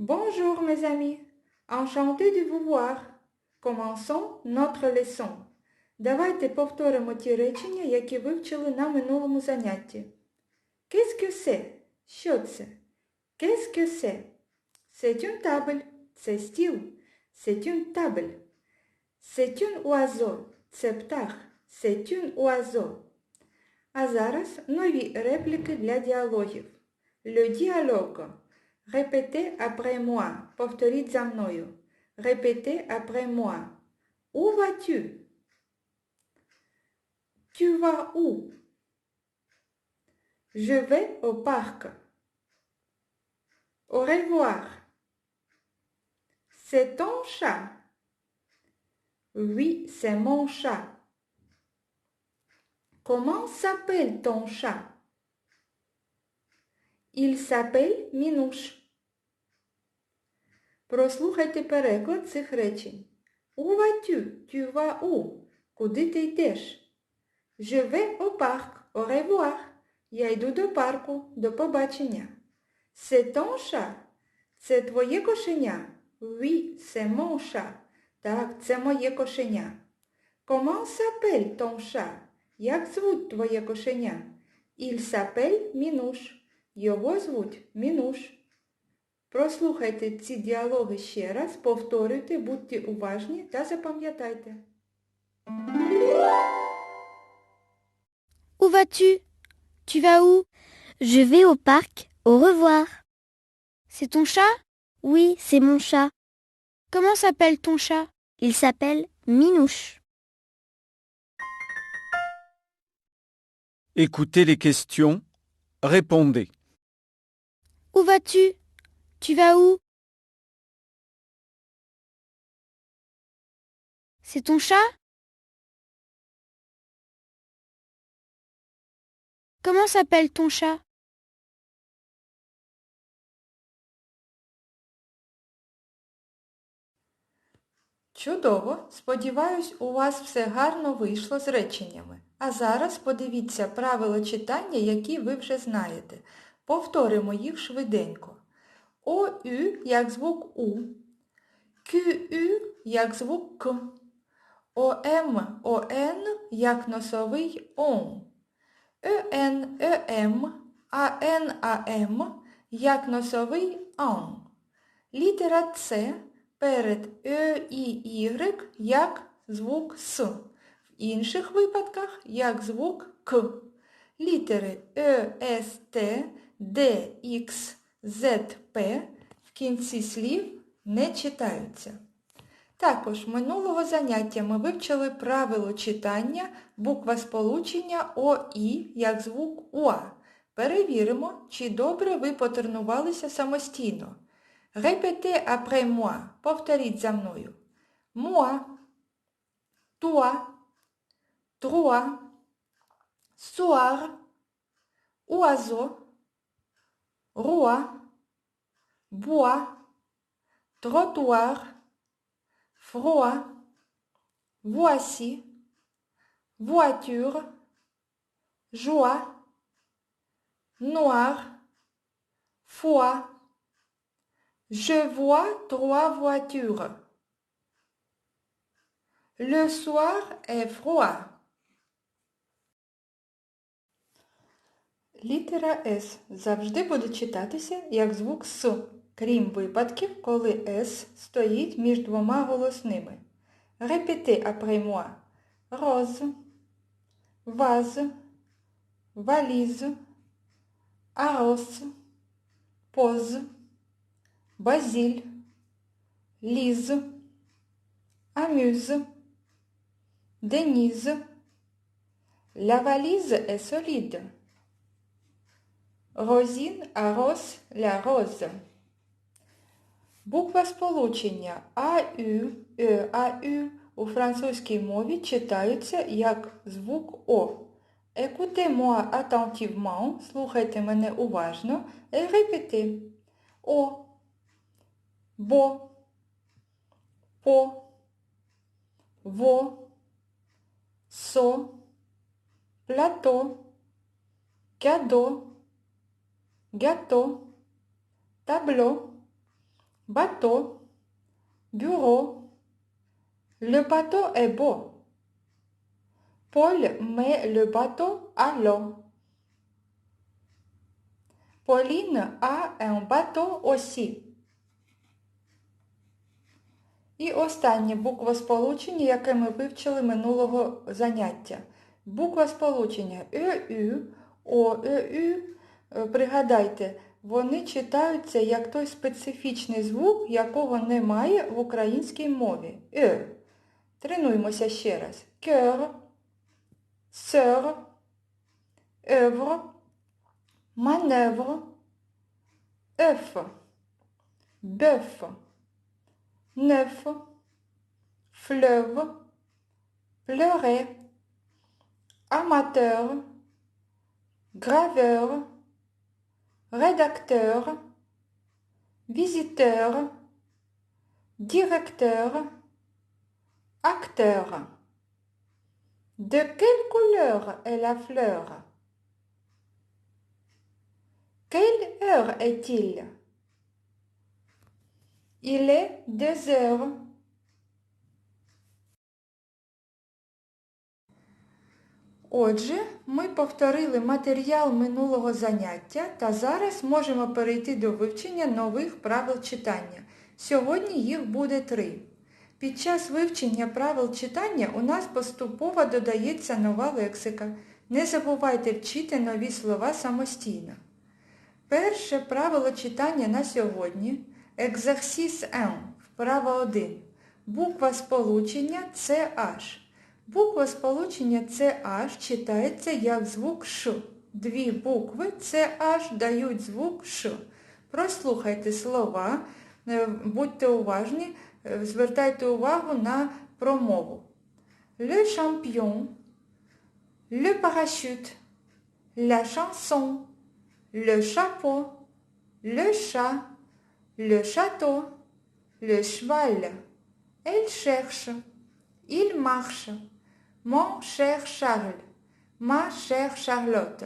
Bonjour mes amis, enchanté de vous voir. Commençons notre leçon. Давайте повторимо ті речення, які вивчили на минулому занятті. Qu'est-ce que c'est? Що це? Qu'est-ce que c'est? C'est une table. Це стіл. C'est une table. C'est un oiseau. Це птах. C'est un oiseau. А зараз нові репліки для діалогів. Le dialogue. Répétez après moi. Повторіть за мною. Répétez après moi. Où vas-tu? Tu vas où? Je vais au parc. Au revoir. C'est ton chat? Oui, c'est mon chat. Comment s'appelle ton chat? Il s'appelle Minouche. Прослухайте переклад цих речень. Où vas-tu? Tu vas? Куди ти йдеш? Je vais au parc. Au revoir. Я йду до парку. До побачення. C'est ton chat? Це твоє кошеня? Oui, c'est mon chat. Так, це моє кошеня. Comment s'appelle ton chat? Як звуть твоє кошеня? Il s'appelle Minouche. Його звуть Мінуш. Прослухайте ці діалоги ще раз, повторюйте, будьте уважні та запам'ятайте. Où vas-tu Tu vas où Je vais au parc. Au revoir. C'est ton chat Oui, c'est mon chat. Comment s'appelle ton chat Il s'appelle Minouche. Écoutez les questions, répondez. Où vas-tu Tu vas où C'est ton chat Comment s'appelle ton chat Чудово! Сподіваюсь, у вас все гарно вийшло з реченнями. А зараз подивіться правила читання, які ви вже знаєте. Повторимо їх швиденько. ОЮ як звук У. КЮ як звук К. ОМ, ОН як носовий ОН. ЕН, ЕМ, АН, АМ як носовий АН. Літера С перед Е і Y як звук С. В інших випадках як звук К. Літери Е, С, Т, Д, Х, П в кінці слів не читаються. Також минулого заняття ми вивчили правило читання буква сполучення ОІ як звук УА. Перевіримо, чи добре ви потренувалися самостійно. Répétez après moi. Повторіть за мною. Moi, toi, toi, soir, oiseau, roi, bois, trottoir, froid, voici, voiture, joie, noir, foi, je vois trois voitures. Le soir est froid. Літера С завжди буде читатися як звук С, крім випадків, коли С стоїть між двома голосними. Répétez après. Rose, vase, valise, arrose, pose, Basile, Lise, amuse, Denise. La valise est solide. Rosine arrose la rose. Буква сполучення АЮ, АЮ у французькій мові читаються як звук О. Écoutez-moi attentivement, слухайте мене уважно, et répétez. О бо, по, во, со, плато, кядо, гято, met le bateau à l'eau. Pauline a un bateau aussi. І останнє буквосполучення, яке ми вивчили минулого заняття. Буквосполучення ЕЮ, ОЕЮ, е, пригадайте, вони читаються як той специфічний звук, якого немає в українській мові. Е. Тренуємося ще раз. Кер, сер, œuvre, manœuvre, œuf, bœuf, neuf, fleuve, pleurer, amateur, graveur, rédacteur, visiteur, directeur, acteur. De quelle couleur est la fleur? Quelle heure est-il? Il est deux heures. Отже, ми повторили матеріал минулого заняття та зараз можемо перейти до вивчення нових правил читання. Сьогодні їх буде три. Під час вивчення правил читання у нас поступово додається нова лексика. Не забувайте вчити нові слова самостійно. Перше правило читання на сьогодні Екзерсіс М. Вправа 1. Буква сполучення CH. Буква сполучення CH читається як звук Ш. Дві букви CH дають звук Ш. Прослухайте слова, е, будьте уважні, е, звертайте увагу на промову. Le champion, le parachute, la chanson, le chapeau, le chat, le château, le cheval. Elle cherche, il marche. Mon cher Charles, ma chère Charlotte.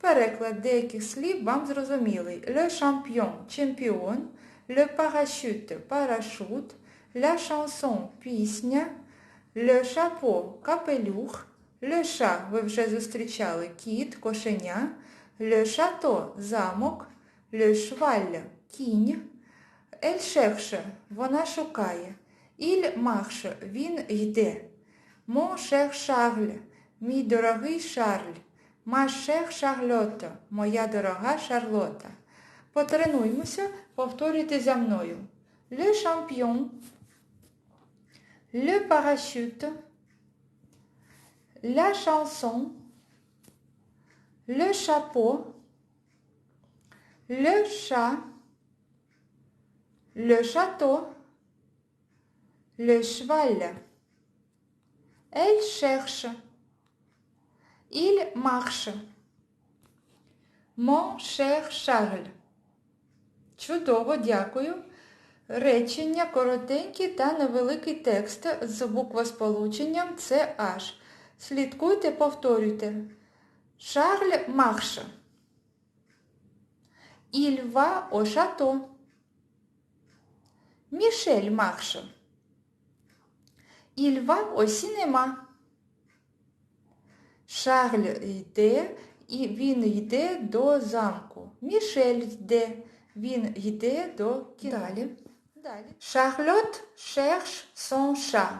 Переклад деяких слів вам зрозумілий. Le champion – чемпіон, le parachute – парашут, la chanson – пісня, le chapeau – капелюх, le chat – ви вже зустрічали кіт, кошеня, le château – замок, le cheval – кінь, elle cherche – вона шукає, il marche – він йде. Mon cher Charles, мій дорогий Шарль, ma chère Charlotte, моя дорога Шарлота. Потренуймося, повторюйте за мною. Le champion, le parachute, la chanson, le chapeau, le chat, le château, le cheval. Elle cherche. Il marche. Mon cher Charles. Чудово, дякую. Речення коротенькі та невеликий текст з буквосполученням CH. Слідкуйте, повторюйте. Шарль marche. Il va au château. Michel marche. Il va au cinéma. Шарль йде і він йде до замку. Мішель йде, він йде до кіно. Далі. Далі. Шарлот cherche son chat.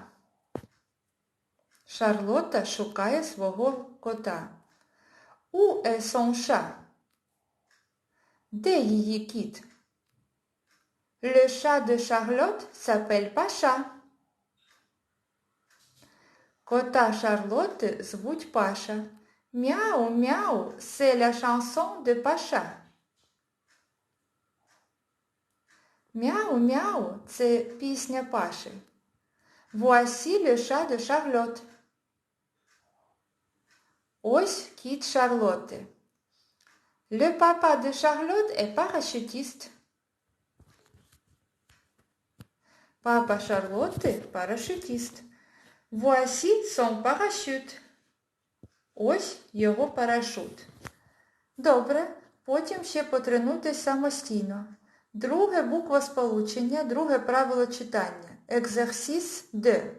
Шарлота шукає свого кота. Où est son chat? Де її кіт? Le chat de Charlotte s'appelle Pacha. Кота Шарлотти звуть Паша. Мяу, мяу, c'est la chanson de Pacha. Мяу, мяу, це пісня Паші. Voici le chat de Charlotte. Ось кіт Шарлотти. Le papa de Charlotte est parachutiste. Папа Шарлотти – парашютист. Voici son parachute. Ось його парашут. Добре, потім ще потренуйтесь самостійно. Друге буквосполучення, друге правило читання. Екзерсіс Д.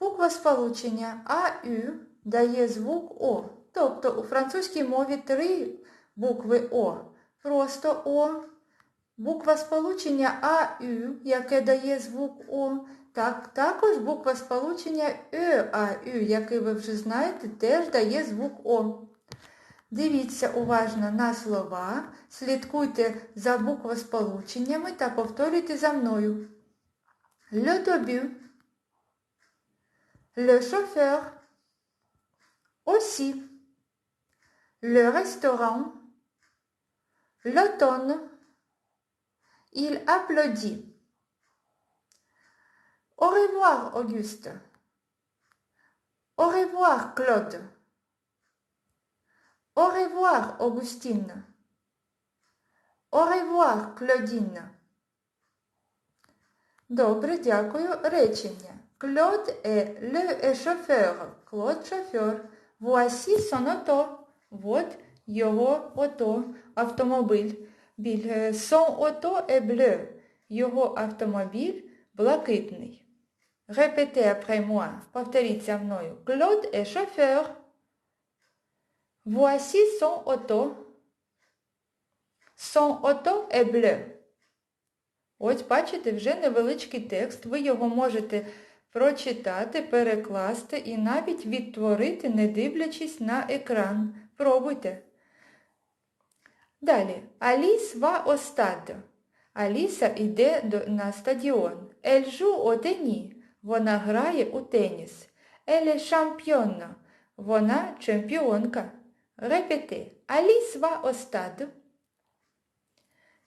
Буква сполучення АЮ дає звук О. Тобто у французькій мові три букви О. Просто О. Буква сполучення АЮ, яке дає звук О. Так, також буква сполучення ЕАЮ, який ви вже знаєте, теж дає звук О. Дивіться уважно на слова, слідкуйте за буквосполученнями та повторюйте за мною. Le début, le chauffeur, aussi, le restaurant, l'automne, il applaudit. Au revoir, Auguste. Au revoir, Claude. Au revoir, Augustine. Au revoir, Claudine. Добре, дякую. Речення. Claude est le chauffeur. Claude chauffeur. Voici son auto. Вот його ото, автомобіль. Біль. Е, Son auto est bleu. Його автомобіль блакитний. Répétez après moi. Повторіть за мною. Claude est chauffeur. Voici son auto. Son auto est bleu. Ось, бачите, вже невеличкий текст. Ви його можете прочитати, перекласти і навіть відтворити, не дивлячись на екран. Пробуйте. Далі. Аліс ва stade. Аліса йде на стадіон. Au tennis. Вона грає у теніс. Est championne. Вона чемпіонка. Репети. Аліс ва stade.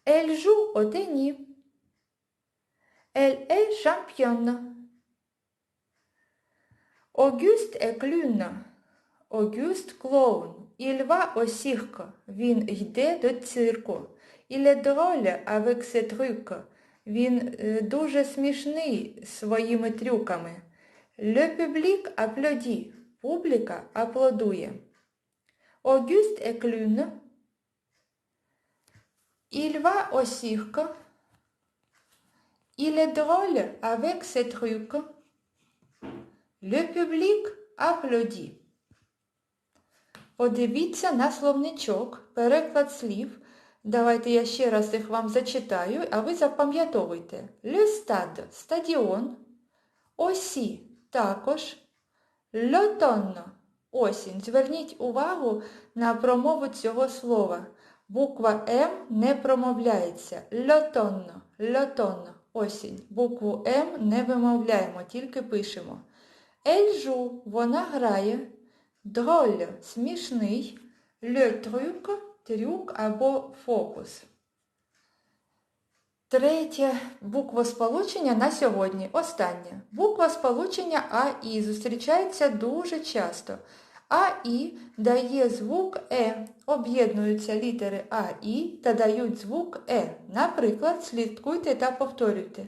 Elle joue au tennis. Elle est championne. Auguste est clown. Auguste клоун. Au cirque. Він йде до цирку. Il est drôle avec ses trucs. Він е, дуже смішний своїми трюками. Le public applaudit. Публіка аплодує. Auguste clown. Il va au cirque. Il est drôle avec ses trucs. Le public applaudit. Подивіться на словничок, переклад слів. Давайте я ще раз їх вам зачитаю, а ви запам'ятовуйте. Stade – стадіон. Aussi – також. L'automne – осінь. Зверніть увагу на промову цього слова. Буква М не промовляється. L'automne – l'automne – осінь. Букву М не вимовляємо, тільки пишемо. Joue – вона грає. Drôle – смішний. Truc – трюк або фокус. Третє буквосполучення на сьогодні. Останнє. Буква сполучення АІ зустрічається дуже часто. АІ дає звук Е. Об'єднуються літери АІ та дають звук Е. Наприклад, слідкуйте та повторюйте.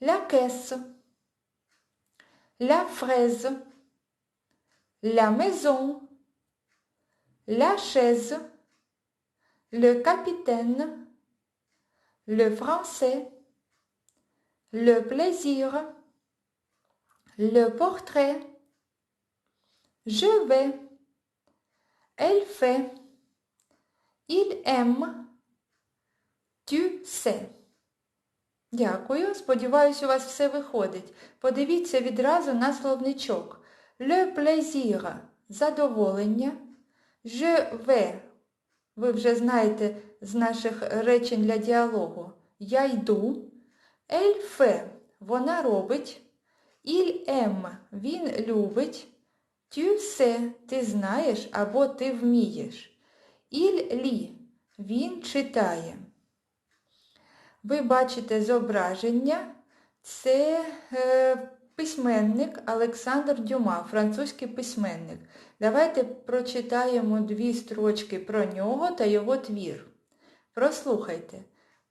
La caisse, la fraise, la maison, la chaise, le capitaine, le français, le plaisir, le portrait, je vais, elle fait, il aime, tu sais. Дякую. Сподіваюсь, у вас все виходить. Подивіться відразу на словничок. Le plaisir – задоволення. Je vais – ви вже знаєте з наших речень для діалогу. Я йду. Elle fait – вона робить. Il aime – він любить. Tu sais – ти знаєш або ти вмієш. Il lit – він читає. Ви бачите зображення. Це е, письменник Олександр Дюма, французький письменник. Давайте прочитаємо дві строчки про нього та його твір. Прослухайте.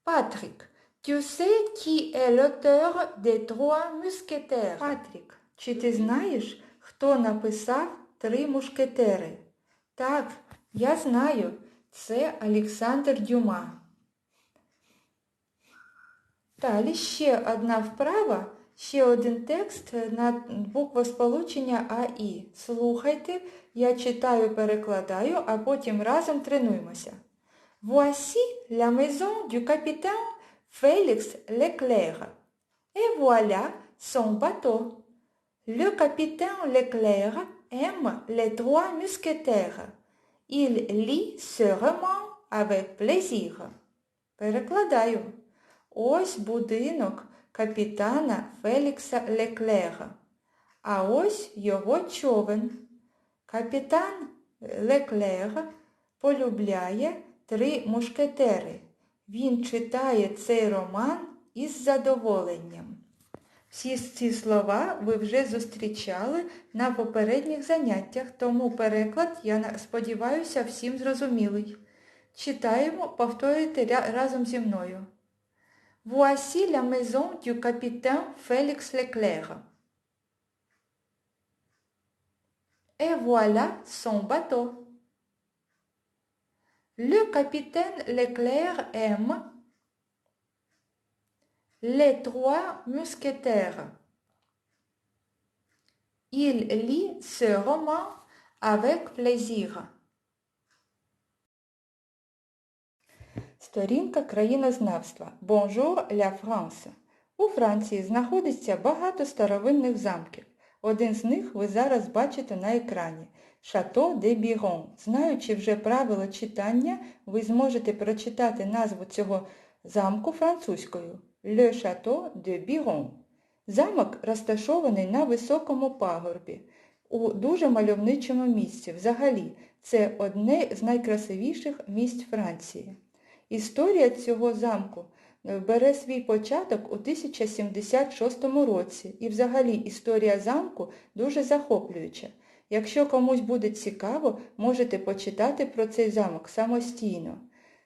Патрік, tu sais qui est l'auteur des trois mousquetaires? Патрік, чи ти знаєш, хто написав три мушкетери? Так, я знаю. Це Олександр Дюма. Далі ще одна вправа, ще один текст на буквосполучення АІ. Слухайте, я читаю, перекладаю, а потім разом тренуємося. Voici la maison du capitaine Félix Leclerc. Et voilà son bateau. Le capitaine Leclerc aime les trois mousquetaires. Il lit ce roman avec plaisir. Перекладаю. Ось будинок капітана Фелікса Леклера. А ось його човен. Капітан Леклер полюбляє три мушкетери. Він читає цей роман із задоволенням. Всі ці слова ви вже зустрічали на попередніх заняттях, тому переклад, я сподіваюся, всім зрозумілий. Читаємо, повторюйте разом зі мною. Voici la maison du capitaine Félix Leclerc. Et voilà son bateau. Le capitaine Leclerc aime les trois mousquetaires. Il lit ce roman avec plaisir. Сторінка країнознавства Bonjour la France. У Франції знаходиться багато старовинних замків. Один з них ви зараз бачите на екрані Шато де Бірон. Знаючи вже правила читання, ви зможете прочитати назву цього замку французькою Le Château de Biron. Замок розташований на високому пагорбі, у дуже мальовничому місці. Взагалі, це одне з найкрасивіших місць Франції. Історія цього замку бере свій початок у 1076 році і взагалі історія замку дуже захоплююча. Якщо комусь буде цікаво, можете почитати про цей замок самостійно.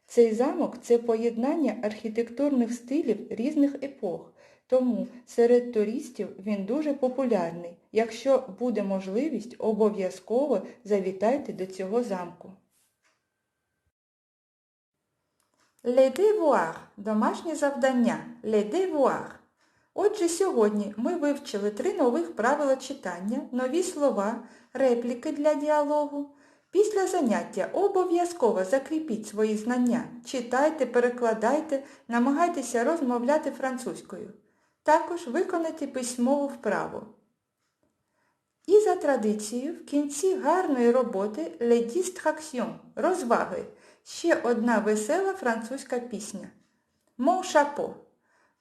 Цей замок це поєднання архітектурних стилів різних епох, тому серед туристів він дуже популярний. Якщо буде можливість, обов'язково завітайте до цього замку. Les devoirs – домашнє завдання. Les devoirs. Отже, сьогодні ми вивчили три нових правила читання, нові слова, репліки для діалогу. Після заняття обов'язково закріпіть свої знання, читайте, перекладайте, намагайтеся розмовляти французькою. Також виконайте письмову вправу. І за традицією в кінці гарної роботи «Les distractions» – розваги. Ще одна весела французька пісня. Mon chapeau.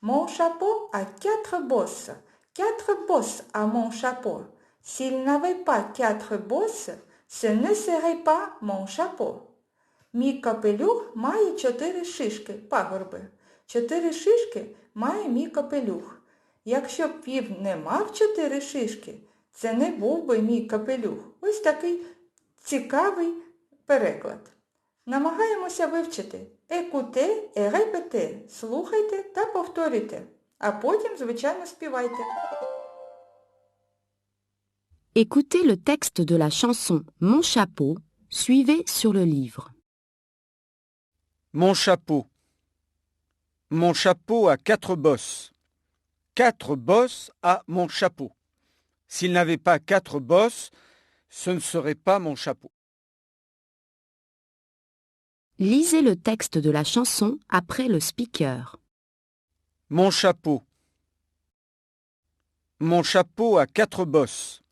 Mon chapeau a quatre bosses. Quatre bosses à mon chapeau. S'il n'avait pas quatre bosses, ce ne serait pas mon chapeau. Мій капелюх має чотири шишки, пагорби. Чотири шишки має мій капелюх. Якщо б він не мав чотири шишки, це не був би мій капелюх. Ось такий цікавий переклад. Намагаємося вивчити екуте і репете. Слухайте та повторюйте, а потім, звичайно, співайте. Écoutez le texte de la chanson Mon chapeau, suivez sur le livre. Mon chapeau. Mon chapeau a quatre bosses. Quatre bosses à mon chapeau. S'il n'avait pas quatre bosses, ce ne serait pas mon chapeau. Lisez le texte de la chanson après le speaker. Mon chapeau. Mon chapeau a quatre bosses.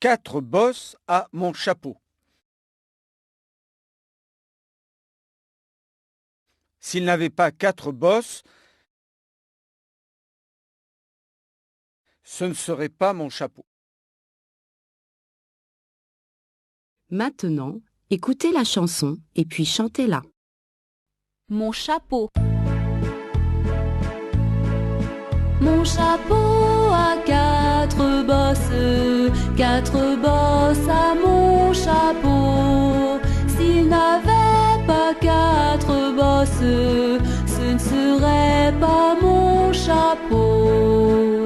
Quatre bosses à mon chapeau. S'il n'avait pas quatre bosses, ce ne serait pas mon chapeau. Maintenant, écoutez la chanson et puis chantez-la. Mon chapeau. Mon chapeau a quatre bosses, quatre bosses à mon chapeau. S'il n'avait pas quatre bosses, ce ne serait pas mon chapeau.